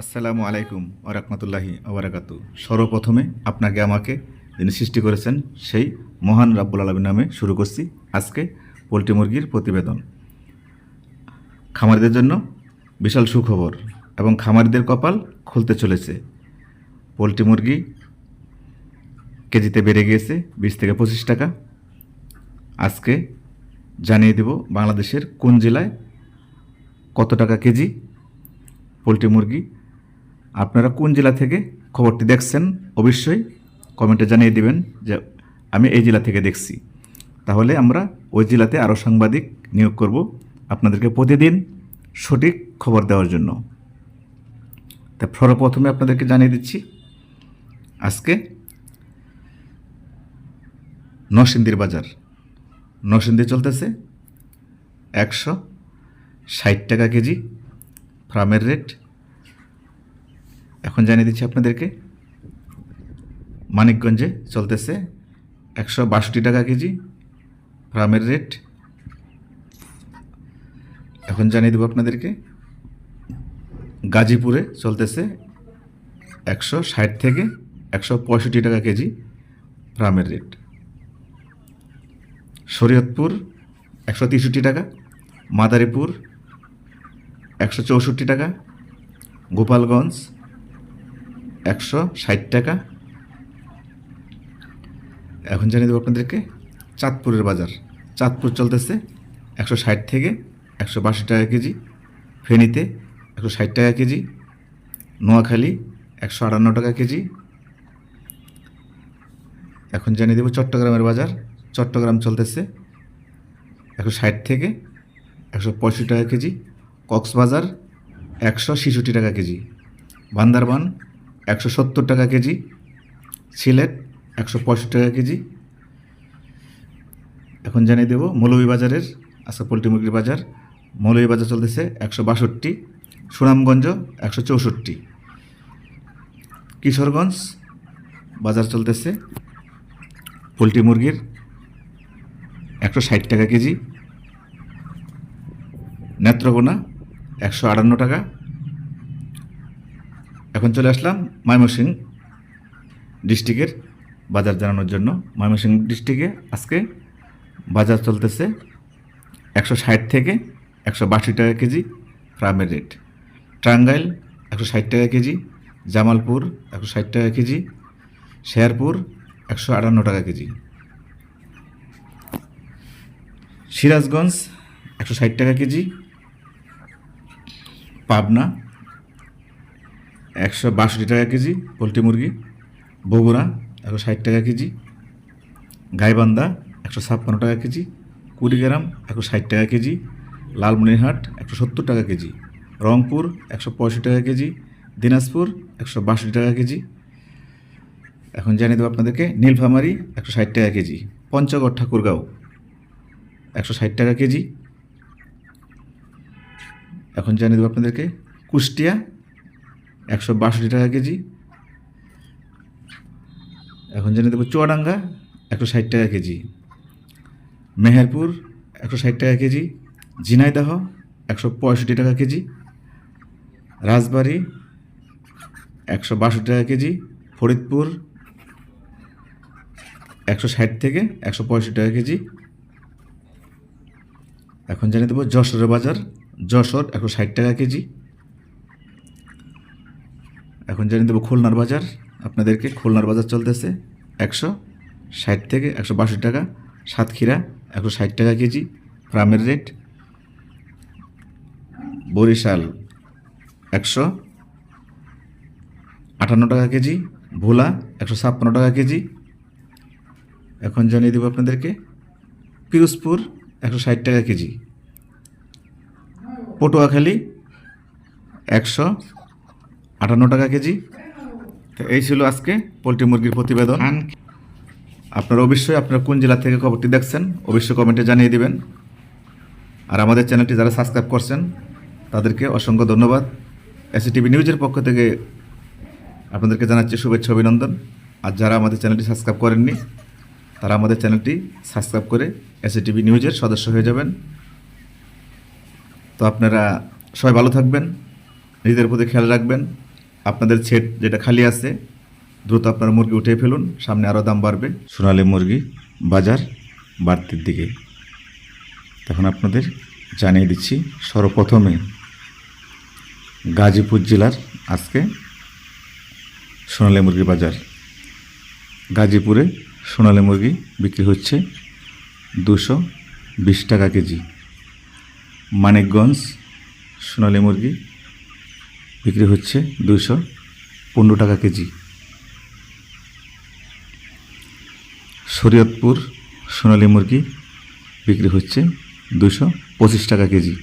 আসসালামু আলাইকুম ওরহমতুল্লাহি ওবরাকাতু সর্বপ্রথমে আপনাকে আমাকে যিনি সৃষ্টি করেছেন, সেই মহান রাব্বুল আলমীর নামে শুরু করছি আজকে পোলট্রি মুরগির প্রতিবেদন। খামারিদের জন্য বিশাল সুখবর এবং খামারিদের কপাল খুলতে চলেছে। পোলট্রি মুরগি কেজিতে বেড়ে গিয়েছে বিশ থেকে পঁচিশ টাকা। আজকে জানিয়ে দেব বাংলাদেশের কোন জেলায় কত টাকা কেজি পোলট্রি মুরগি আপনারা কোন জেলা থেকে খবরটি দেখছেন, অবশ্যই কমেন্টে জানিয়ে দিবেন যে আমি এই জেলা থেকে দেখছি। তাহলে আমরা ওই জেলাতে আরও সাংবাদিক নিয়োগ করব আপনাদেরকে প্রতিদিন সঠিক খবর দেওয়ার জন্য। তা সর্বপ্রথমে আপনাদেরকে জানিয়ে দিচ্ছি, আজকে নরসিংদীর বাজার। নরসিংদী চলতেছে একশো ষাট টাকা কেজি, ফার্মের রেট এখন জানিয়ে দিচ্ছি আপনাদেরকে। মানিকগঞ্জে চলতেছে একশো বাষট্টি টাকা কেজি ফার্মের রেট। এখন জানিয়ে দেবো আপনাদেরকে, গাজীপুরে চলতেছে একশো ষাট থেকে একশো পঁয়ষট্টি টাকা কেজি ফার্মের রেট। শরীয়তপুর একশো তেষট্টি টাকা, মাদারীপুর একশো চৌষট্টি টাকা, গোপালগঞ্জ একশো ষাট টাকা। এখন জানিয়ে দেবো আপনাদেরকে, চাঁদপুরের বাজার। চাঁদপুর চলতেছে একশো ষাট থেকে একশো বাষট্টি টাকা কেজি, ফেনীতে একশো ষাট টাকা কেজি, নোয়াখালী একশো আটান্ন টাকা কেজি। এখন জানিয়ে দেবো চট্টগ্রামের বাজার। চট্টগ্রাম চলতেছে একশো ষাট থেকে একশো পঁয়ষট্টি টাকা কেজি, কক্সবাজার একশো ছেষট্টি টাকা কেজি। বান্দারবান একশো সত্তর টাকা কেজি, সিলেট একশো পঁয়ষট্টি টাকা কেজি। এখন জানিয়ে দেবো মৌলভীবাজারের আজকে পোলট্রি মুরগির বাজার মৌলভীবাজার চলতেছে একশো বাষট্টি, সুনামগঞ্জ একশো চৌষট্টি। কিশোরগঞ্জ বাজার চলতেছে পোলট্রি মুরগির একশো ষাট টাকা কেজি। নেত্রকোনা একশো আটান্ন টাকা। এখন চলে আসলাম ময়মনসিং ডিস্ট্রিক্টের বাজার জানানোর জন্য। ময়মনসিং ডিস্ট্রিক্টে আজকে বাজার চলতেছে একশো ষাট থেকে একশো বাষট্টি টাকা কেজি ফ্রামের রেট। টাঙ্গাইল একশো ষাট টাকা কেজি, জামালপুর একশো ষাট টাকা কেজি শেয়ারপুর একশো আটান্ন টাকা কেজি। সিরাজগঞ্জ একশো ষাট টাকা কেজি, পাবনা একশো বাষট্টি টাকা কেজি পোলট্রি মুরগি, বগুড়া একশো ষাট টাকা কেজি, গাইবান্ধা একশো ছাপ্পান্ন টাকা কেজি, কুড়িগ্রাম একশো ষাট টাকা কেজি, লালমনিরহাট একশো সত্তর টাকা কেজি, রংপুর একশো পঁয়ষট্টি টাকা কেজি, দিনাজপুর একশো বাষট্টি টাকা কেজি। এখন জানিয়ে দেবো আপনাদেরকে, নীলফামারি একশো ষাট টাকা কেজি, পঞ্চগড় ঠাকুরগাঁও একশো ষাট টাকা কেজি। এখন জানিয়ে দেবো আপনাদেরকে, কুষ্টিয়া একশো বাষট্টি টাকা কেজি। এখন জানিয়ে দেবো চুয়াডাঙ্গা একশো ষাট টাকা কেজি। মেহেরপুর একশো ষাট টাকা কেজি। ঝিনাইদহ একশো পঁয়ষট্টি টাকা কেজি। রাজবাড়ি একশো বাষট্টি টাকা কেজি। ফরিদপুর একশো ষাট থেকে একশো পঁয়ষট্টি টাকা কেজি। এখন জানিয়ে দেবো যশোরের বাজার। যশোর একশো ষাট টাকা কেজি। এখন জানিয়ে দেবো খুলনার বাজার। আপনাদেরকে খুলনার বাজার চলতেছে একশো ষাট থেকে একশো বাষট্টি টাকা, সাতক্ষীরা একশো ষাট টাকা কেজি, গ্রামের রেট। বরিশাল একশো আটান্ন টাকা কেজি, ভোলা একশো ছাপ্পান্ন টাকা কেজি। এখন জানিয়ে দেবো আপনাদেরকে, পিরোজপুর একশো ষাট টাকা কেজি। পটুয়াখালী একশো আটান্ন টাকা কেজি। তো এই ছিল আজকে পোলট্রি মুরগির প্রতিবেদন। আপনারা অবশ্যই আপনারা কোন জেলা থেকে খবরটি দেখছেন অবশ্যই কমেন্টে জানিয়ে দিবেন। আর আমাদের চ্যানেলটি যারা সাবস্ক্রাইব করছেন তাদেরকে অসংখ্য ধন্যবাদ। এসিটিভি নিউজের পক্ষ থেকে আপনাদেরকে জানাচ্ছি শুভেচ্ছা অভিনন্দন। আর যারা আমাদের চ্যানেলটি সাবস্ক্রাইব করেননি তারা আমাদের চ্যানেলটি সাবস্ক্রাইব করে এসিটিভি নিউজের সদস্য হয়ে যাবেন। তো আপনারা সবাই ভালো থাকবেন নিজেদের প্রতি খেয়াল রাখবেন। আপনাদের সেট যেটা খালি আছে, দ্রুত আপনারা মুরগি উঠে ফেলুন, সামনে আরও দাম বাড়বে। সোনালি মুরগি বাজার বাড়তির দিকে। তখন আপনাদের জানিয়ে দিচ্ছি, সর্বপ্রথমে গাজীপুর জেলার আজকে সোনালী মুরগি বাজার। গাজীপুরে সোনালী মুরগি বিক্রি হচ্ছে দুশো বিশ টাকা কেজি। মানিকগঞ্জ সোনালী মুরগি বিক্রি হচ্ছে দুশো পনেরো টাকা কেজি। শরীয়তপুর সোনালী মুরগি বিক্রি হচ্ছে দুশো পঁচিশ টাকা কেজি।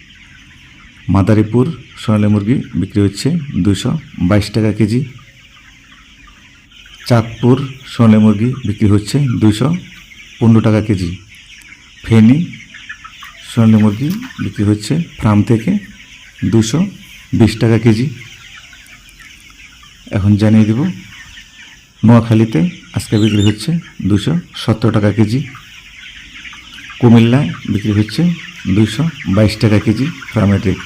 মাদারীপুর সোনালী মুরগি বিক্রি হচ্ছে দুশো বাইশ টাকা কেজি। চাঁদপুর সোনালী মুরগি বিক্রি হচ্ছে দুশো পনেরো টাকা কেজি। ফেনি সোনালী মুরগি বিক্রি হচ্ছে ফার্ম থেকে দুশো বিশ টাকা কেজি। এখন জানিয়ে দেব, নোয়াখালীতে আজকে বিক্রি হচ্ছে দুশো সত্তর টাকা কেজি, কুমিল্লায় বিক্রি হচ্ছে দুশো বাইশ টাকা কেজি ফার্মের রেট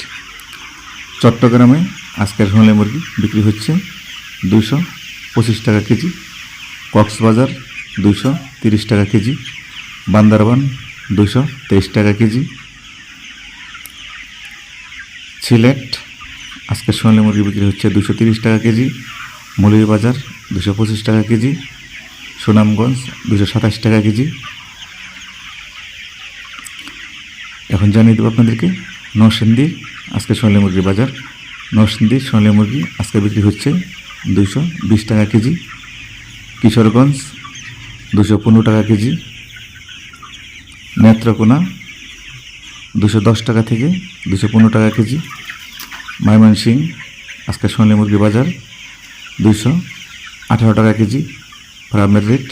চট্টগ্রামে আজকের সোনালী মুরগি বিক্রি হচ্ছে দুশো পঁচিশ টাকা কেজি, কক্সবাজার দুশো তিরিশ টাকা কেজি, বান্দারবান দুশো তেইশ টাকা কেজি, সিলেট আজকের সোনালী মুরগি বিক্রি হচ্ছে দুশো তিরিশ টাকা কেজি মৌলভীবাজার দুশো পঁচিশ টাকা কেজি, সুনামগঞ্জ দুশো সাতাশ টাকা কেজি। এখন জানিয়ে দেবো আপনাদেরকে, নরসিংদী, আজকে সোনালী মুরগির বাজার। নরসিংদী সোনালী মুরগি আজকে বিক্রি হচ্ছে দুশো বিশ টাকা কেজি। কিশোরগঞ্জ দুশো পনেরো টাকা কেজি। নেত্রকোনা দুশো দশ টাকা থেকে দুশো পনেরো টাকা কেজি। ময়মনসিং আজকে সোনালী মুরগি বাজার দুশো আঠারো টাকা কেজি ফার্মের রেট।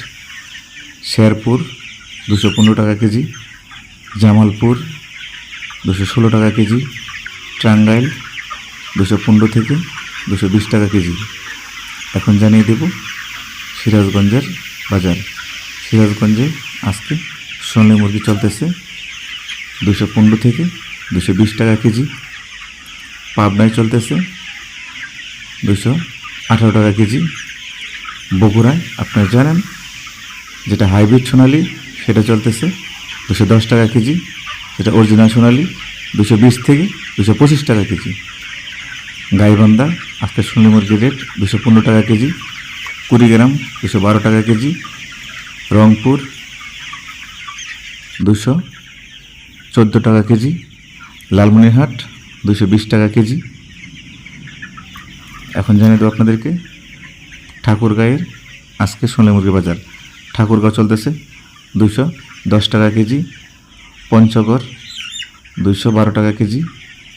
শেরপুর দুশো পনেরো টাকা কেজি। জামালপুর দুশো ষোলো টাকা কেজি। টাঙ্গাইল দুশো পনেরো থেকে দুশো বিশ টাকা কেজি। এখন জানিয়ে দেব সিরাজগঞ্জের বাজার। সিরাজগঞ্জে আজকে সোনালী মুরগি চলতেছে দুশো পনেরো থেকে দুশো বিশ টাকা কেজি। পাবনায় চলতেছে দুশো আঠারো টাকা কেজি বগুড়ায়। আপনারা জানেন যেটা হাইব্রিড সোনালি, সেটা চলতেছে দুশো দশ টাকা কেজি। যেটা অরিজিনাল সোনালি দুশো বিশ থেকে দুশো পঁচিশ টাকা কেজি। গাইবান্ধা আজকে সোনালি মুরগির রেট দুশো পনেরো টাকা কেজি। কুড়িগ্রাম দুশো বারো টাকা কেজি। রংপুর দুশো চোদ্দ টাকা কেজি। লালমনিরহাট দুশো বিশ টাকা কেজি। এখন জানিয়ে দেবো আপনাদেরকে, ঠাকুরগাঁয়ের আজকে সোনালী মুরগি বাজার। ঠাকুরগাঁও চলতেছে দুশো দশ টাকা কেজি, পঞ্চগড় দুশো বারো টাকা কেজি,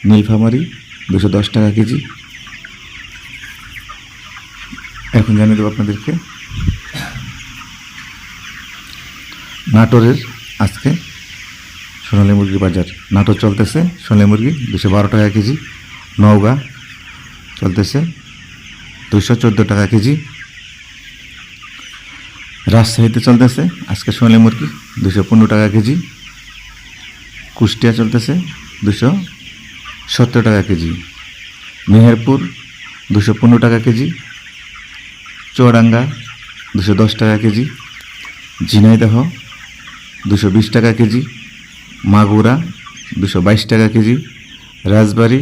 নীলফামারি দুশো দশ টাকা কেজি। এখন জানিয়ে দেবো আপনাদেরকে নাটোরের আজকে সোনালী মুরগি বাজার। নাটোর চলতেছে সোনালী মুরগি দুশো বারো টাকা কেজি, নওগাঁ চলতেছে দুশো চোদ্দ টাকা কেজি। রাজশাহীতে চলতেছে, আজকে সোনালী মুরগি দুশো পনেরো টাকা কেজি। কুষ্টিয়া চলতেছে দুশো সত্তর টাকা কেজি। মেহেরপুর দুশো পনেরো টাকা কেজি। চৌরাঙ্গা দুশো দশ টাকা কেজি। ঝিনাইদহ দুশো বিশ টাকা কেজি। মাগুরা দুশো বাইশ টাকা কেজি। রাজবাড়ি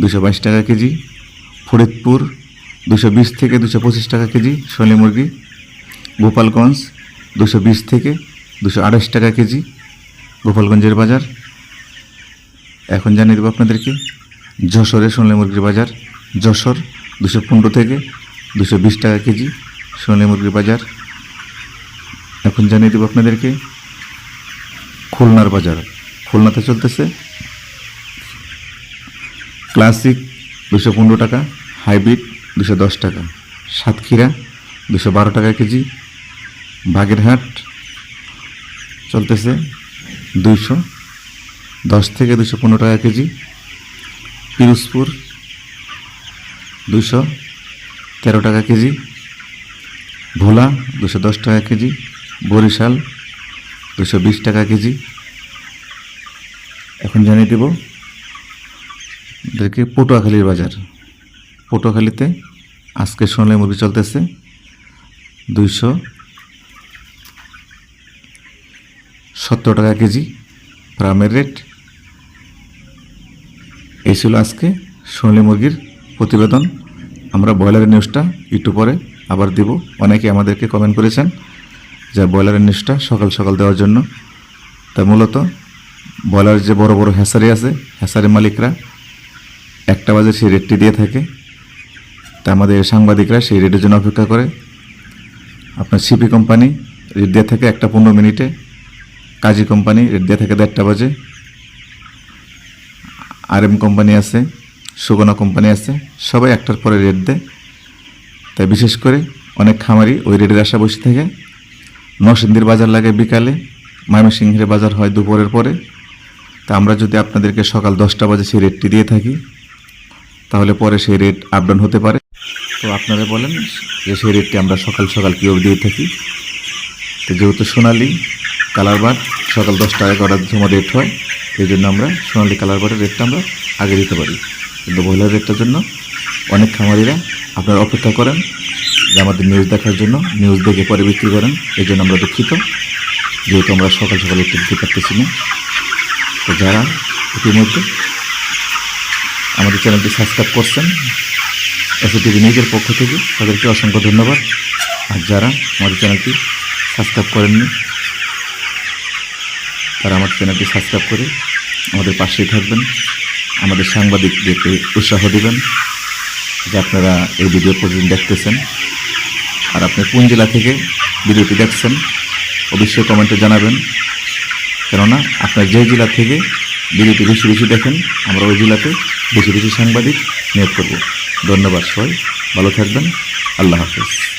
দুশো বাইশ টাকা কেজি। ফরিদপুর দুশো বিশ থেকে দুশো পঁচিশ টাকা কেজি সোনালী মুরগি। গোপালগঞ্জ, দুশো বিশ থেকে দুশো আড়াইশ টাকা কেজি গোপালগঞ্জের বাজার। এখন জানিয়ে দেবো আপনাদেরকে, যশোরে সোনালী মুরগির বাজার। যশোর, দুশো পনেরো থেকে দুশো বিশ টাকা কেজি সোনালী মুরগির বাজার। এখন জানিয়ে দেবো আপনাদেরকে, খুলনার বাজার। খুলনাতে চলতেছে ক্লাসিক দুশো পনেরো টাকা, হাইব্রিড দুশো দশ টাকা। সাতক্ষীরা, দুশো বারো টাকা কেজি। বাগেরহাট চলতেছে দুইশো দশ থেকে দুশো পনেরো টাকা কেজি। পিরোজপুর দুশো তেরো টাকা কেজি। ভোলা দুশো দশ টাকা কেজি। বরিশাল দুশো বিশ টাকা কেজি। এখন জানিয়ে দেব, এদেরকে পটুয়াখালীর বাজার। পটুয়াখালীতে আজকে সোনালী মুরগি চলতেছে দুইশো সত্তর টাকা কেজি ফার্মের রেট। এই ছিল আজকে সোনালী মুরগির প্রতিবেদন। আমরা ব্রয়লারের নিউজটা একটু পরে আবার দিব। অনেকে আমাদেরকে কমেন্ট করেছেন যে ব্রয়লারের নিউজটা সকাল সকাল দেওয়ার জন্য। তা মূলত ব্রয়লারের যে বড় বড় হ্যাসারি আছে হ্যাসারির মালিকরা একটা বাজে সেই রেটটি দিয়ে থাকে। তা আমাদের সাংবাদিকরা সেই রেটের জন্য অপেক্ষা করে। আপনার সিপি কোম্পানি রেট দিয়ে থাকে একটা পনেরো মিনিটে। কাজী কোম্পানি রেট দিয়ে থাকে দেড়টা বাজে। আর এম কোম্পানি আছে, সুগনা কোম্পানি আছে, সবাই একটার পরে রেট দেয়। তাই বিশেষ করে অনেক খামারি ওই রেটের আশা বসে থাকে। নরসিংদীর বাজার লাগে বিকালে, ময়মনসিংহের বাজার হয় দুপুরের পরে। তা আমরা যদি আপনাদেরকে সকাল দশটা বাজে সেই রেটটি দিয়ে থাকি তাহলে পরে সেই রেট আপ ডাউন হতে পারে। তো আপনারা বলেন যে সেই রেটটি আমরা সকাল সকাল কীভাবে দিয়ে থাকি? তো যেহেতু সোনালি কালার বার সকাল দশটা এগারোটার সময় রেট হয় সেই জন্য আমরা সোনালি কালার বারের রেটটা আমরা আগে দিতে পারি। কিন্তু ব্রয়লার রেটটার জন্য অনেক খামারিরা আপনারা অপেক্ষা করেন যে আমাদের নিউজ দেখার জন্য নিউজ দেখে পরে বিক্রি করেন, এই জন্য আমরা দুঃখিত। যেহেতু আমরা সকাল সকাল একটু দিতে পারতেছি না। তো যারা ইতিমধ্যে আমাদের চ্যানেলটি সাবস্ক্রাইব করছেন। এসে টিভি নিউজের পক্ষ থেকে তাদেরকে অসংখ্য ধন্যবাদ। আর যারা আমাদের চ্যানেলটি সাবস্ক্রাইব করেননি, তারা আমার চ্যানেলটি সাবস্ক্রাইব করে আমাদের পাশেই থাকবেন। আমাদের সাংবাদিকদেরকে উৎসাহ দেবেন যে আপনারা এই ভিডিও প্রতিদিন দেখতেছেন। আর আপনি কোন জেলা থেকে ভিডিওটি দেখছেন, অবশ্যই কমেন্টে জানাবেন। কেননা আপনার যে জেলা থেকে ভিডিওটি বেশি বেশি দেখেন, আমরা ওই জেলাতে বেশি বেশি সাংবাদিক নিয়োগ করব। ধন্যবাদ সবাই। ভালো থাকবেন। আল্লাহ হাফেজ।